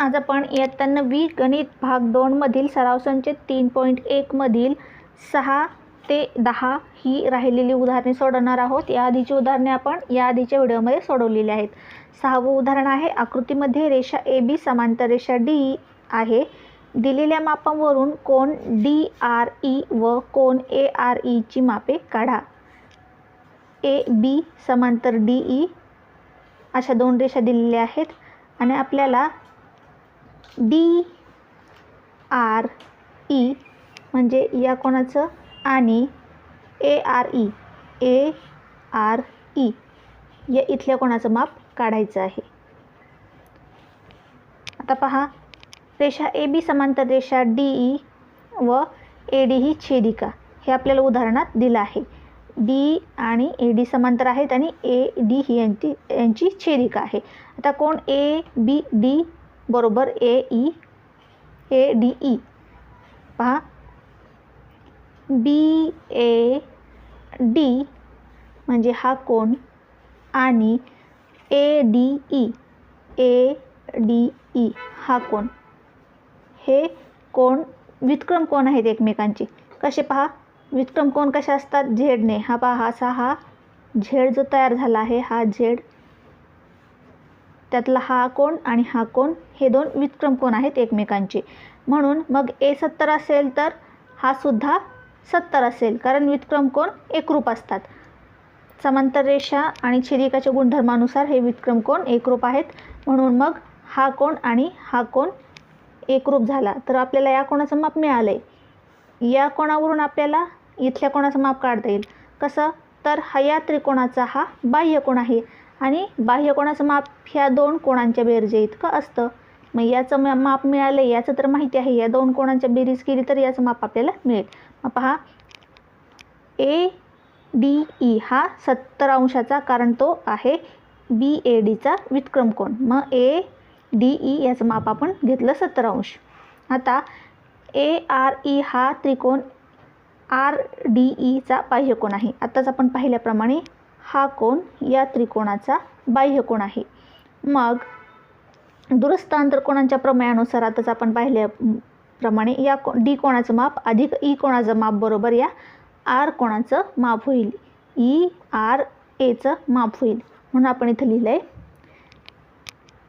आज आपण इयत्ता नववी गणित भाग दोनमधील सराव संच तीन पॉईंट एकमधील सहा ते दहा ही राहिलेली उदाहरणे सोडवणार आहोत. या आधीची उदाहरणे आपण या आधीच्या व्हिडिओमध्ये सोडवलेली आहेत. सहावं उदाहरण आहे आकृतीमध्ये रेषा ए बी समांतर रेषा डी आहे. दिलेल्या मापावरून कोण डी आर ई व कोण ए आर ईची मापे काढा. ए बी समांतर डी ई अशा दोन रेषा दिलेल्या आहेत. आणि आपल्याला डी आर ई म्हणजे या कोणाचं? आणि A R E A R E या इथल्या कोणाचं माप काढायचं आहे? आता पहा रेषा ए बी समांतर रेषा डी ई व ए डी ही छेदिका. हे आपल्याला उदाहरणात दिलं आहे. डी आणि ए डी समांतर आहेत आणि ए डी ही यांची यांची छेदिका आहे. आता कोण ए बी डी बरोबर A E A D E. पहा. बी ए डी म्हणजे हा कोण? आणि A D E. A D E. हा कोण? हे कोण? विक्रम कोण आहेत एकमेकांचे? कसे पहा? विक्रम कोण कसे असतात? झेडने. हा पहा असा हा झेड जो तयार झाला आहे हा झेड त्यातला हा कोण आणि हा कोण हे दोन विक्रम कोण आहेत एकमेकांचे? म्हणून मग ए सत्तर असेल तर हा सुद्धा सत्तर असेल कारण विक्रम कोण? एकरूप असतात. समांतर रेषा आणि छेदिकाच्या गुणधर्मानुसार हे विक्रम कोण? एकरूप आहेत. म्हणून मग हा कोण आणि हा कोण एकरूप झाला. तर आपल्याला या कोणाचं माप मिळालं आहे या कोणावरून आपल्याला इथल्या कोणाचं माप काढता येईल? कसं? तर हा या त्रिकोणाचा हा बाह्य कोण आहे. आणि बाह्य कोणाचं माप ह्या दोन कोणांच्या बेरजे इतकं असतं. मग याचं मा माप मिळालं आहे याचं तर माहिती आहे. या दोन कोणांच्या बेरीज केली तर याचं माप आपल्याला मिळेल. मग पहा ए डी ई हा सत्तर अंशाचा कारण तो आहे. बी ए डीचा विक्रम कोण मग ए डी ई याचं माप आपण घेतलं सत्तर अंश. आता ए आर ई हा त्रिकोण आर डी ईचा e बाह्यकोण आहे. आत्ताच आपण पाहिल्याप्रमाणे हा कोण या त्रिकोणाचा बाह्य कोण आहे. मग दुरस्तांतर कोणांच्या प्रमेयानुसार आताच आपण पाहिल्याप्रमाणे या को डी कोणाचं माप अधिक ई कोणाचं माप बरोबर या आर कोणाचं माप होईल. ई आर एचं माप होईल. म्हणून आपण इथं लिहिलं आहे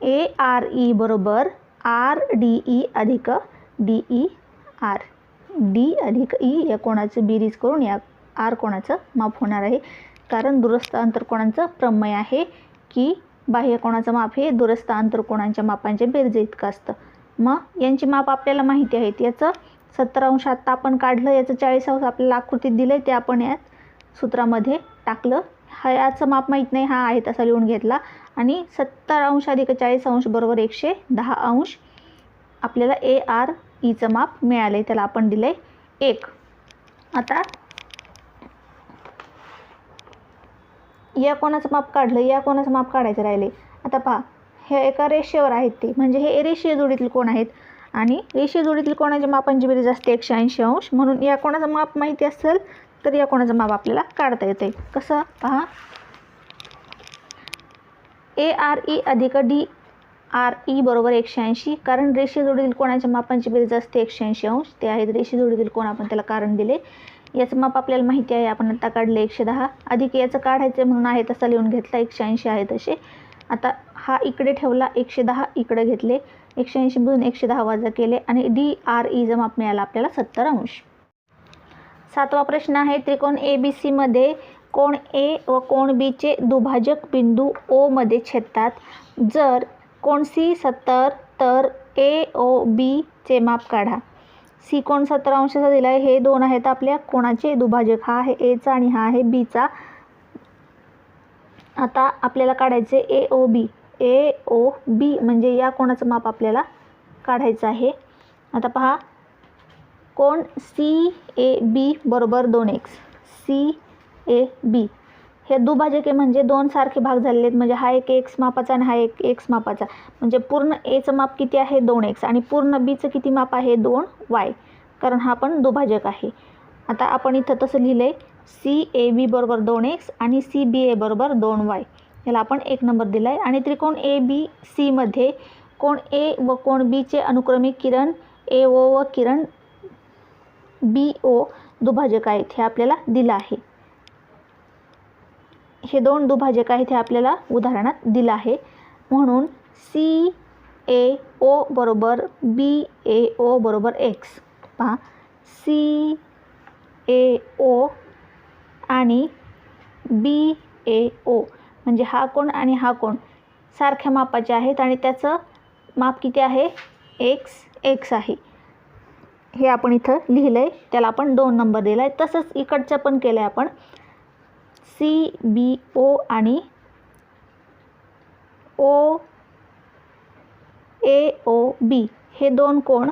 ए आर ई बरोबर आर डी ई अधिक डी ई आर. डी अधिक ई या कोणाचं बेरीज करून या आर कोणाचं माप होणार आहे. कारण दुरस्थ आंतरकोणांचं प्रमेय आहे की बाह्यकोणाचं माप हे दुरस्थ अंतरकोणांच्या मापांच्या बेरजे इतकं असतं. मग यांची माप आपल्याला माहिती आहेत. याचं सत्तर अंश आत्ता आपण काढलं याचं चाळीस अंश आपल्याला आकृतीत दिलं आहे ते आपण यात सूत्रामध्ये टाकलं. हा याचं माप माहीत नाही हा आहे तसा लिहून घेतला. आणि सत्तर अंश अधिक चाळीस अंश बरोबर एकशे दहा अंश आपल्याला ए आर ईचं माप मिळालं आहे त्याला आपण दिलं आहे एक. आता या कोणाचं माप काढलं या कोणाचं माप काढायचं राहिले? आता पहा हे एका रेषेवर आहेत ते. म्हणजे हे रेषीय जोडीतील कोण आहेत? आणि रेषीय जोडीतील कोणाच्या मापांची बेरीज असते एकशे ऐंशी अंश? म्हणून या कोणाचं माप माहिती असेल तर या कोणाचं माप आपल्याला काढता येते कसं? पहा. ए आर ई अधिक डी आर ई बरोबर एकशे ऐंशी. कारण रेषीय जोडीतील कोणाच्या मापांची बेरीज असते एकशे ऐंशी अंश? ते आहेत रेषीय जोडीतील कोण? आपण त्याला कारण दिले. याचं माप आपल्याला माहिती आहे. आपण आता काढले एकशे दहा. अधिक याचं काढायचं म्हणून आहे तसा लिहून घेतला. एकशे ऐंशी आहे तसे. आता हा इकडे ठेवला. एकशे दहा इकडे घेतले. एकशे ऐंशीमधून एकशे दहा वजा केले. आणि डी आर ईचं e माप मिळालं आपल्याला सत्तर अंश. सातवा प्रश्न आहे. त्रिकोण ए बी सीमध्ये कोण ए व कोण बीचे दुभाजक बिंदू ओमध्ये छेदतात. जर कोण सी सत्तर तर ए ओ बीचे माप काढा. सी कोण सत्तर अंशाचा दिला आहे हे दोन आहेत आपल्या. कोणाचे? दुभाजक. हा आहे एचा आणि हा आहे बीचा आता आपल्याला काढायचे ए ओ बी ए ओ बी म्हणजे या कोणाचं माप आपल्याला काढायचं आहे? आता पहा. कोण? सी ए बी बरोबर दोन एक्स सी ए बी हे दुभाजके म्हणजे दोन सारखे भाग झालेले आहेत म्हणजे हा एक एक्स मापाचा आणि हा एक एक्स मापाचा. म्हणजे पूर्ण एचं माप किती आहे? दोन एक्स आणि पूर्ण बीचं किती माप आहे? दोन वाय कारण हा पण दुभाजक आहे. आता आपण इथं तसं लिहिलं आहे सी ए बी बरोबर दोन एक्स आणि सी बी ए बरोबर दोन वाय याला आपण एक नंबर दिला आहे आणि त्रिकोण ए बी सीमध्ये कोण ए व कोण बीचे अनुक्रमिक किरण ए ओ व किरण बी ओ दुभाजक आहेत हे आपल्याला दिलं आहे. हे दोन दुभाजक आहे ते आपल्याला उदाहरणात दिलं आहे. म्हणून सी ए ओ बरोबर बी ए ओ बरोबर एक्स पहा. सी ए ओ आणि बी ए ओ म्हणजे हा कोण आणि हा कोण? सारख्या मापाचे आहेत आणि त्याचं माप किती आहे? एक्स एक्स आहे. हे आपण इथं लिहिलं आहे त्याला आपण दोन नंबर दिला आहे तसंच इकडचं पण केलं आहे आपण. सी बी ओ आणि ओ ए ओ बी हे दोन कोण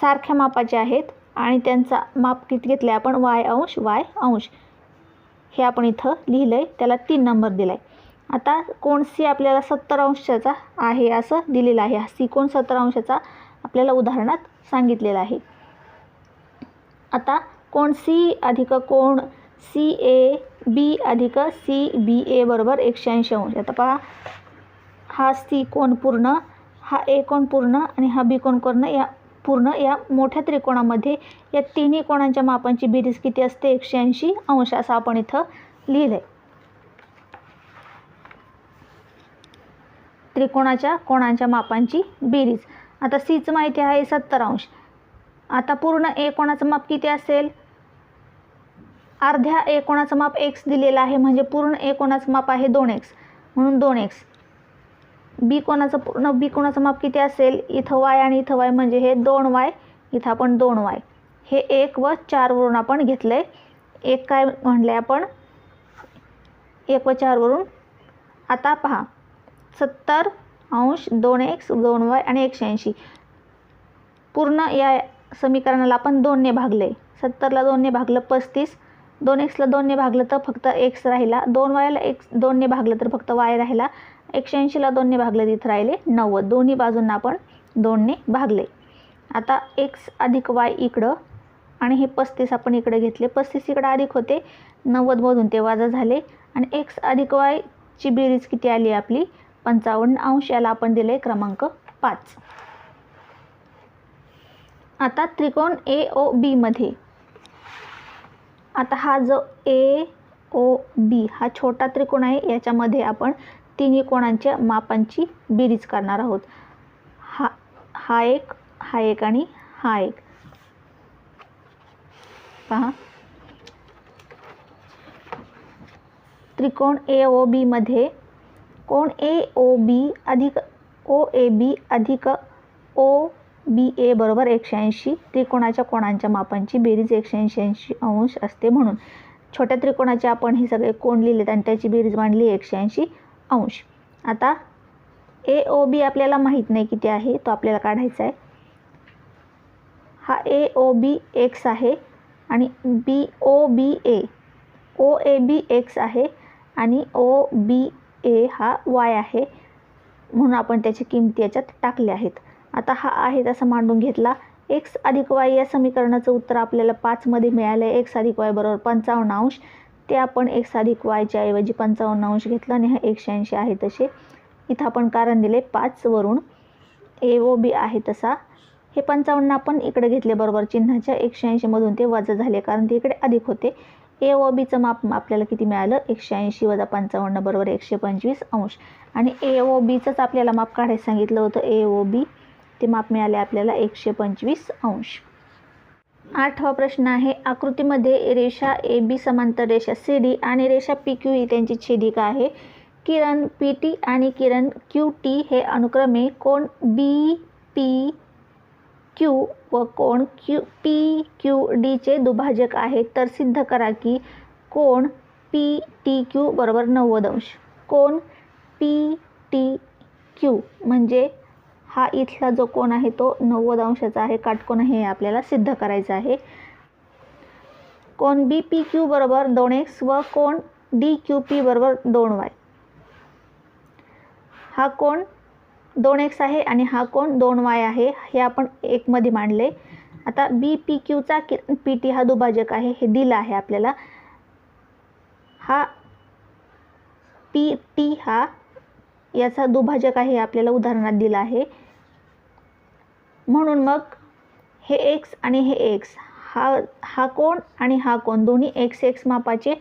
सारख्या मापाचे आहेत आणि त्यांचा माप किती घेतला आहे आपण? वाय अंश वाय अंश. हे आपण इथं लिहिलं आहे त्याला तीन नंबर दिला आहे आता कोण सी आपल्याला सत्तर अंशाचा आहे असं दिलेलं आहे. हा सी कोण सत्तर अंशाचा आपल्याला उदाहरणात सांगितलेलं आहे. आता कोण सी अधिक कोण सी ए बी अधिक सी बी ए बरोबर एकशे ऐंशी अंश. आता पहा हा सी कोण पूर्ण हा ए कोण पूर्ण आणि हा बी कोण पूर्ण या पूर्ण या मोठ्या त्रिकोणामध्ये या तिन्ही कोणांच्या मापांची बेरीज किती असते? एकशे ऐंशी अंश असं आपण इथं लिहिलं आहे त्रिकोणाच्या कोणांच्या मापांची बेरीज. आता सीचं माहिती आहे सत्तर अंश. आता पूर्ण ए कोणाचं माप किती असेल? अर्ध्या एकोणाचं माप एक्स दिलेलं आहे म्हणजे पूर्ण एकोणाचं माप आहे दोन एक्स म्हणून दोन एक्स बी कोणाचं पूर्ण बी कोणाचं माप किती असेल? इथं वाय आणि इथं वाय म्हणजे हे दोन वाय इथं आपण दोन वाय हे एक व चारवरून आपण घेतलं आहे एक काय म्हणलं आहे आपण? एक व चारवरून आता पहा. सत्तर अंश दोन एक्स दोन वाय आणि एकशे ऐंशी. पूर्ण या समीकरणाला आपण दोनने भागले सत्तरला दोनने भागलं पस्तीस. दोन एक्सला दोनने भागलं तर फक्त एक्स राहिला. दोन वायला एक्स दोनने भागलं तर फक्त वाय राहिला. एकशे ऐंशीला दोनने भागलं तिथं राहिले नव्वद. दोन्ही बाजूंना आपण दोनने भागले. आता एक्स अधिक वाय इकडं आणि हे पस्तीस आपण इकडे घेतले. पस्तीस इकडं अधिक होते नव्वदमधून ते वाजा झाले. आणि एक्स अधिक वायची बेरीज किती आली आपली? पंचावन्न अंश. याला आपण दिले क्रमांक पाच. आता त्रिकोण ए ओ बीमध्ये आता हा जो ए ओ बी हा छोटा त्रिकोण आहे याच्यामध्ये आपण तिन्ही कोणांच्या मापांची बेरीज करणार आहोत. हा हा एक हा एक आणि हा एक. पहा. त्रिकोण ए ओ बीमध्ये कोण ए ओ बी अधिक ओ ए बी अधिक ओ बी ए बरोबर एकशे ऐंशी त्रिकोणाच्या कोणांच्या मापांची बेरीज एकशे ऐंशी ऐंशी अंश असते म्हणून. छोट्या त्रिकोणाचे आपण हे सगळे कोण लिहिलेत आणि त्याची बेरीज मांडली एकशे ऐंशी अंश. आता ए ओ बी आपल्याला माहीत नाही किती आहे तो आपल्याला काढायचा आहे. हा ए ओ बी एक्स आहे आणि B O B A O A B x आहे आणि ओ बी ए हा वाय आहे म्हणून आपण त्याची किमती याच्यात टाकल्या आहेत. आता हा आहे तसा मांडून घेतला. एक्स अधिक वाय या समीकरणाचं उत्तर आपल्याला पाचमध्ये मिळालं आहे. एक्स अधिक वाय बरोबर पंचावन्न अंश. ते आपण एक्स अधिक वायच्या ऐवजी पंचावन्न अंश घेतला आणि हा एकशे ऐंशी आहे तसे. इथं आपण कारण दिले पाचवरून ए ओ बी आहे तसा. हे पंचावन्न आपण इकडे घेतले बरोबर चिन्हाच्या. एकशे ऐंशीमधून ते वजा झाले कारण ते इकडे अधिक होते. ए ओ बीचं माप आपल्याला किती मिळालं? एकशे ऐंशी वजा पंचावन्न बरोबर एकशे पंचवीस अंश. आणि ए ओ बीचंच आपल्याला माप काढायचं सांगितलं होतं. ए ओ बी ते माप मिळाले आपल्याला एकशे पंचवीस अंश. आठवा प्रश्न आहे आकृतीमध्ये रेषा ए बी समांतर रेषा सी डी आणि रेषा पी क्यू ही त्यांची छेदिका आहे. किरण पी टी आणि किरण क्यू टी हे अनुक्रमे कोण बी पी क्यू व कोण क्यू पी क्यू डीचे दुभाजक आहेत. तर सिद्ध करा की कोण पी टी क्यू बरोबर नव्वद अंश. कोण पी टी क्यू म्हणजे हा इथला जो कोण आहे तो नव्वद अंशाचा आहे. काटकोन हे आपल्याला सिद्ध करायचं आहे. कोण बी पी क्यू बरोबर दोन एक्स व कोण डी क्यू पी बरोबर दोन वाय हा कोण दोन एक्स आहे आणि हा कोण दोन वाय आहे हे आपण एकमध्ये मांडले. आता बी पी क्यूचा कि पी टी हा दुभाजक आहे. हे दिलं आहे आपल्याला. हा पी टी हा याचा दुभाजक आहे हे आपल्याला उदाहरणात दिला आहे. म्हणून मग हे एक्स आणि हे एक्स हा हा कोण आणि हा कोण? दोन्ही एक्स एक्स मापाचे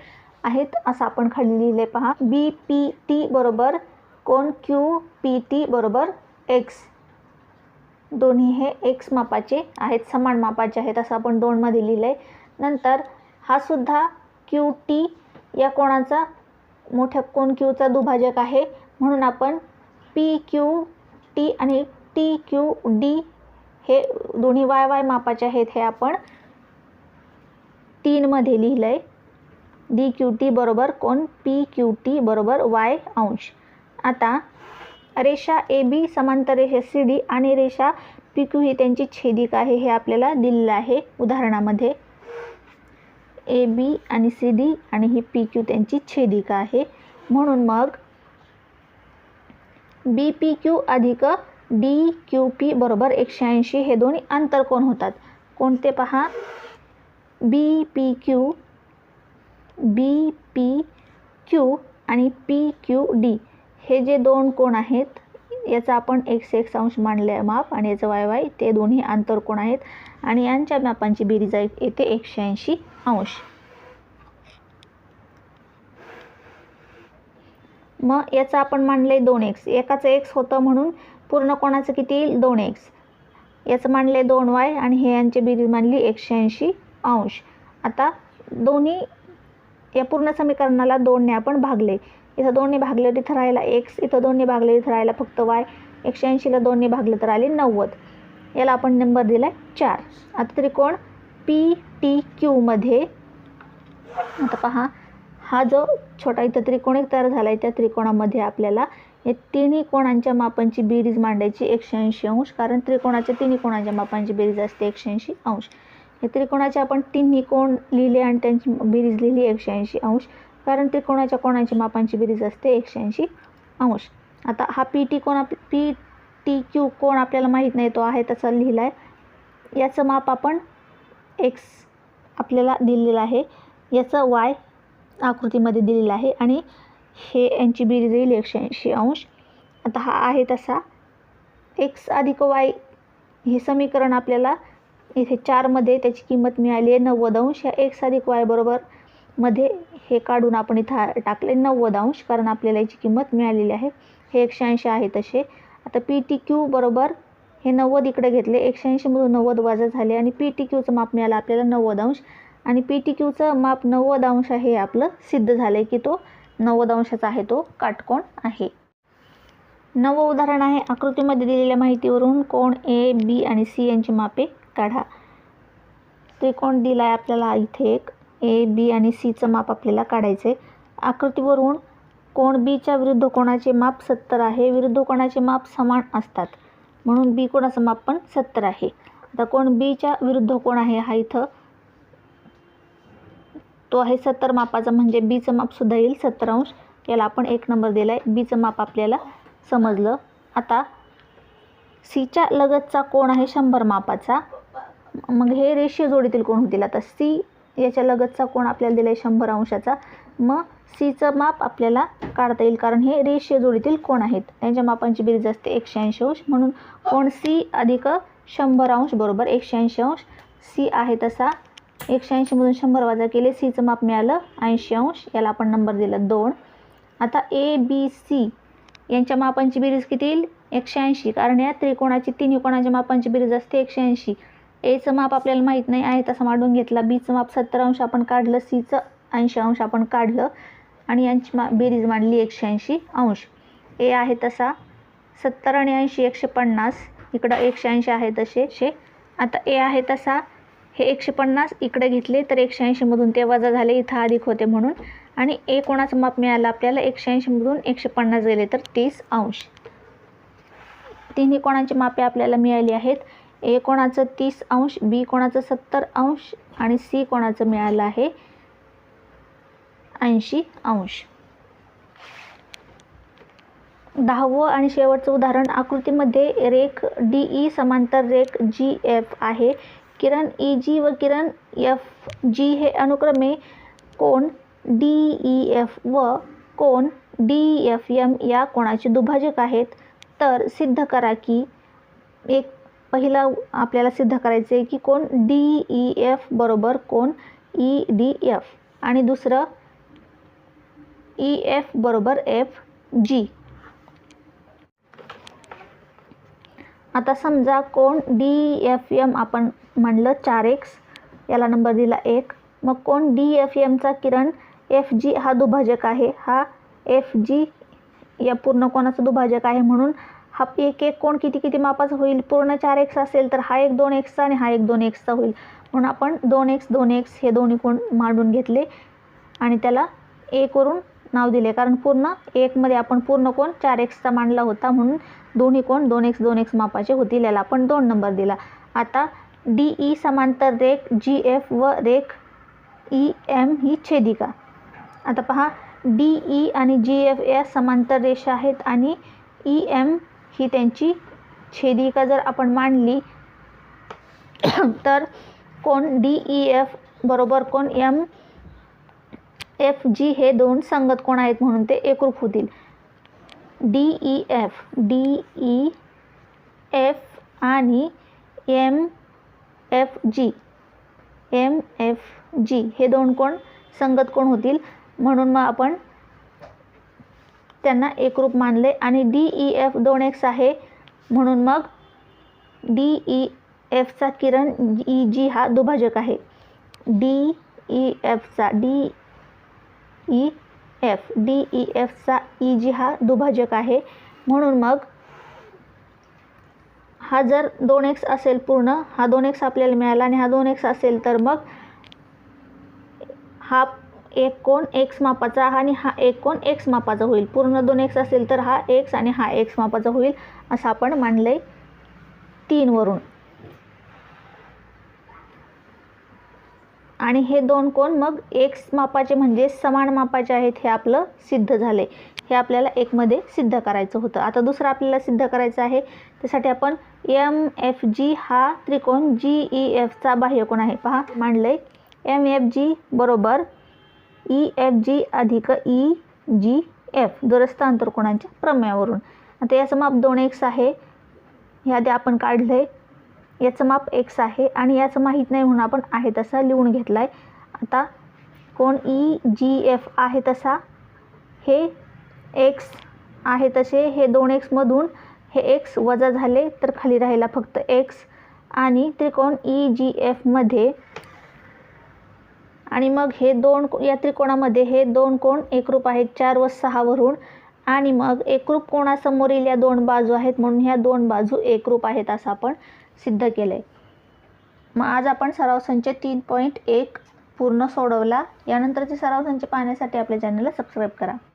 आहेत असं आपण खाली लिहिले पहा. बी पी टी बरोबर कोण? क्यू पी टी बरोबर एक्स दोन्ही हे एक्स मापाचे आहेत समान मापाचे आहेत असं आपण दोनमध्ये लिहिलं. आहे नंतर हा सुद्धा क्यू टी या कोणाचा? मोठ्या कोण क्यूचा दुभाजक आहे. म्हणून आपण पी क्यू टी आणि टी क्यू डी हे दोन्ही वाय वाय मापाचे आहेत हे आपण तीनमध्ये लिहिलं आहे डी क्यू टी बरोबर कोण? पी क्यू टी बरोबर वाय अंश. आता रेषा ए बी समांतर रेषा सी डी आणि रेषा पी क्यू ही त्यांची छेदिक आहे हे आपल्याला दिलेलं आहे उदाहरणामध्ये. ए बी आणि सी डी आणि ही पी क्यू त्यांची छेदिका आहे. म्हणून मग बी पी क्यू अधिक डी क्यू पी बरोबर एकशे ऐंशी हे दोन्ही अंतरकोण होतात? कोणते पहा? B P Q B P Q आणि पी क्यू डी. हे जे दोन कोण आहेत याचा आपण एक्स एक्स अंश मानले माप आणि याचं वाय वाय ते दोन्ही आंतरकोण आहेत? आणि यांच्या मापांची बेरीज आहे येते एकशे ऐंशी अंश. मग याचं आपण मानले दोन एक्स एकाचं एक्स होतं म्हणून पूर्ण कोणाचं किती येईल? दोन एक्स याचं मानले दोन वाय आणि हे यांची बेरीज मानली एकशे ऐंशी अंश. आता दोन्ही या पूर्ण समीकरणाला दोनने आपण भागले. इथं दोन्ही भागले तिथं राहिला एक्स इथं दोन्ही भागले तिथं राहिला फक्त वाय एकशे ऐंशीला दोन्ही भागले तर आले नव्वद. याला आपण नंबर दिला आहे चार. आता त्रिकोण पी टी क्यूमध्ये आता पहा हा जो छोटा इथं त्रिकोण एक तयार झाला आहे त्या त्रिकोणामध्ये आपल्याला हे तिन्ही कोणांच्या मापांची बेरीज मांडायची एकशे ऐंशी अंश कारण त्रिकोणाच्या तिन्ही कोणाच्या मापांची बेरीज असते एकशे ऐंशी अंश. हे त्रिकोणाचे आपण तिन्ही कोण लिहिले आणि त्यांची बेरीज लिहिली एकशे ऐंशी अंश कारण त्रिकोणाच्या कोणाची मापांची बेरीज असते एकशे ऐंशी अंश. आता हा पी टी कोण आप पी टी क्यू कोण आपल्याला माहीत नाही तो आहे तसा लिहिला आहे याचं माप आपण एक्स आपल्याला दिलेलं आहे. याचं वाय आकृतीमध्ये दिलेलं आहे आणि हे यांची बेरीज येईल एकशे ऐंशी अंश. आता हा आहे तसा. एक्स अधिक वाय हे समीकरण आपल्याला इथे चारमध्ये त्याची किंमत मिळाली आहे नव्वद अंश. या एक्स अधिक वाय बरोबर मध्ये हे काढून आपण इथं टाकले नव्वद अंश कारण आपल्याला याची किंमत मिळालेली आहे. हे एकशे ऐंशी आहे तसे. आता पी टी क्यू बरोबर हे नव्वद इकडे घेतले. एकशे ऐंशीमधून नव्वद वजा झाले आणि पी टी क्यूचं माप मिळालं आपल्याला नव्वद अंश. आणि पी टी क्यूचं माप नव्वद अंश आहे हे आपलं सिद्ध झालं आहे की तो नव्वद अंशाचा आहे तो काटकोण आहे. नवं उदाहरण आहे आकृतीमध्ये दिलेल्या माहितीवरून कोण ए बी आणि सी यांची मापे काढा. त्रिकोण दिला आहे आपल्याला इथे एक. ए बी आणि सीचं माप आपल्याला काढायचं आहे आकृतीवरून कोण बीच्या विरुद्ध कोणाचे माप सत्तर आहे विरुद्ध कोणाचे माप समान असतात. म्हणून बी कोणाचं माप पण सत्तर आहे. आता कोण बीच्या विरुद्ध कोण आहे हा इथं तो आहे सत्तर मापाचा म्हणजे बीचं मापसुद्धा येईल सत्तर अंश. याला आपण एक नंबर दिला आहे बीचं माप आपल्याला समजलं. आता सीच्या लगतचा कोण आहे शंभर मापाचा. मग हे रेषीय जोडीतील कोण होतील. आता सी याच्या लगतचा कोण आपल्याला दिला आहे शंभर अंशाचा. मग सीचं माप आपल्याला काढता येईल. कारण हे रेषीय जोडीतील कोण आहेत. त्यांच्या मापांची बेरीज असते एकशे ऐंशी अंश. म्हणून कोण सी अधिक शंभर अंश बरोबर एकशे ऐंशी अंश. सी आहे तसा एकशे ऐंशीमधून शंभर वजा केले सीचं माप मिळालं ऐंशी अंश. याला आपण नंबर दिला दोन. आता ए बी सी यांच्या मापांची बेरीज किती येईल? एकशे ऐंशी. कारण या त्रिकोणाची तिन्ही कोणाच्या मापांची बेरीज असते? एकशे ऐंशी. एचं माप आपल्याला माहीत नाही आहे तसं मांडून घेतला. बीचं माप सत्तर अंश आपण काढलं. सीचं ऐंशी अंश आपण काढलं. आणि यांची मा बेरीज मांडली एकशे ऐंशी अंश. ए आहे तसा सत्तर आणि ऐंशी एकशे पन्नास. इकडं एकशे ऐंशी आहे तसे शे. आता ए आहे तसा हे एकशे पन्नास इकडे घेतले तर एकशे ऐंशीमधून ते वजा झाले. इथं अधिक होते म्हणून. आणि ए कोणाचं माप मिळालं आपल्याला? एकशे ऐंशीमधून एकशे पन्नास गेले तर तीस अंश. तिन्ही कोणाची मापे आपल्याला मिळाली आहेत? ए कोणाचं तीस अंश बी कोणाचं सत्तर अंश आणि सी कोणाचं मिळालं आहे? ऐंशी अंश. दहावं आणि शेवटचं उदाहरण. आकृतीमध्ये रेख डी ई समांतर रेख जी एफ आहे. किरण ई जी व किरण एफ जी हे अनुक्रमे कोण? डी ई एफ व कोण? डी एफ एम या कोणाचे दुभाजक आहेत? तर सिद्ध करा की एक पहिला आपल्याला सिद्ध करायचं आहे की कोण? डी ई एफ बरोबर कोण? ई डी एफ आणि दुसरं e, ई एफ बरोबर एफ जी आता समजा कोण? डी एफ एम आपण म्हणलं चार एक्स याला नंबर दिला एक. मग कोण? डी एफ एमचा किरण. एफ जी हा दुभाजक आहे. हा एफ जी या पूर्ण कोणाचा दुभाजक आहे म्हणून हा एक एक कोण किती किती मापाचा होईल? पूर्ण चार एक्स असेल तर हा एक दोन एक्सचा आणि हा एक दोन एक्सचा होईल. म्हणून आपण दोन एक्स दोन एक्स हे दोन्ही कोण मांडून घेतले आणि त्याला एकवरून नाव दिले. कारण पूर्ण एकमध्ये आपण पूर्ण कोण? चार एक्सचा मांडला होता म्हणून दोन्ही कोण दोन एक्स दोन एक्स मापाचे होतील याला आपण दोन नंबर दिला. आता डी ई समांतर रेख जी एफ व रेख ई एम ही छेदिका. आता पहा डी ई आणि जी एफ या समांतर रेषा आहेत आणि ई एम ही त्यांची छेदिका जर आपण मांडली तर कोण डी ई एफ बरोबर कोण एम एफ जी हे दोन संगत कोण आहेत म्हणून ते एकरूप होतील. D E F D E F आणि M F G M F G हे दोन कोण? संगत कोण होतील? म्हणून मग आपण त्यांना एकरूप मानले. आणि डी ई एफ दोन एक्स आहे. म्हणून मग डी ई एफचा किरण ई जी हा दुभाजक आहे. D E एफचा D E F D E एफचा E G हा दुभाजक आहे. म्हणून मग हा जर दोन एक्स असेल पूर्ण हा दोन एक्स आपल्याला मिळाला आणि हा दोन एक्स असेल तर मग हा एक कोण एक्स मापाचा आणि हा एक कोण एक्स मापाचा होईल. पूर्ण दोन एक्स असेल तर हा एक्स आणि हा एक्स मापाचा होईल असं आपण मानलं आहे तीनवरून आणि हे दोन कोण? मग एक्स मापाचे म्हणजे समान मापाचे आहेत हे आपलं सिद्ध झाले. हे आपल्याला एकमध्ये सिद्ध करायचं होतं. आता दुसरं आपल्याला सिद्ध करायचं आहे त्यासाठी आपण एम एफ जी हा त्रिकोण जी ई एफचा बाह्यकोण आहे. पहा मांडलं आहे एम एफ जी बरोबर ई एफ जी अधिक ई जी एफ दुरस्थ अंतरकोणांच्या प्रमेयावरून. आता याचं माप दोन एक्स आहे. हे आधी आपण काढलं आहे याचं माप एक्स आहे आणि याचं माहीत नाही म्हणून आपण आहे तसा लिहून घेतला आहे आता कोण ई जी एफ आहे तसा हे एक्स आहे तसे हे दोन एक्समधून हे एक्स वजा झाले तर खाली राहिला फक्त एक्स आणि त्रिकोण e, ई जी एफमध्ये आणि मग हे दोन या त्रिकोणामध्ये हे दोन कोण एकरूप आहेत चार व सहावरून आणि मग एकरूप कोणासमोरील या दोन बाजू आहेत म्हणून ह्या दोन बाजू एकरूप आहेत असं आपण सिद्ध केलं. आहे मग आज आपण सराव संच तीन पॉईंट एक पूर्ण सोडवला. यानंतरचे सराव संच पाहण्यासाठी आपल्या चॅनलला सबस्क्राईब करा.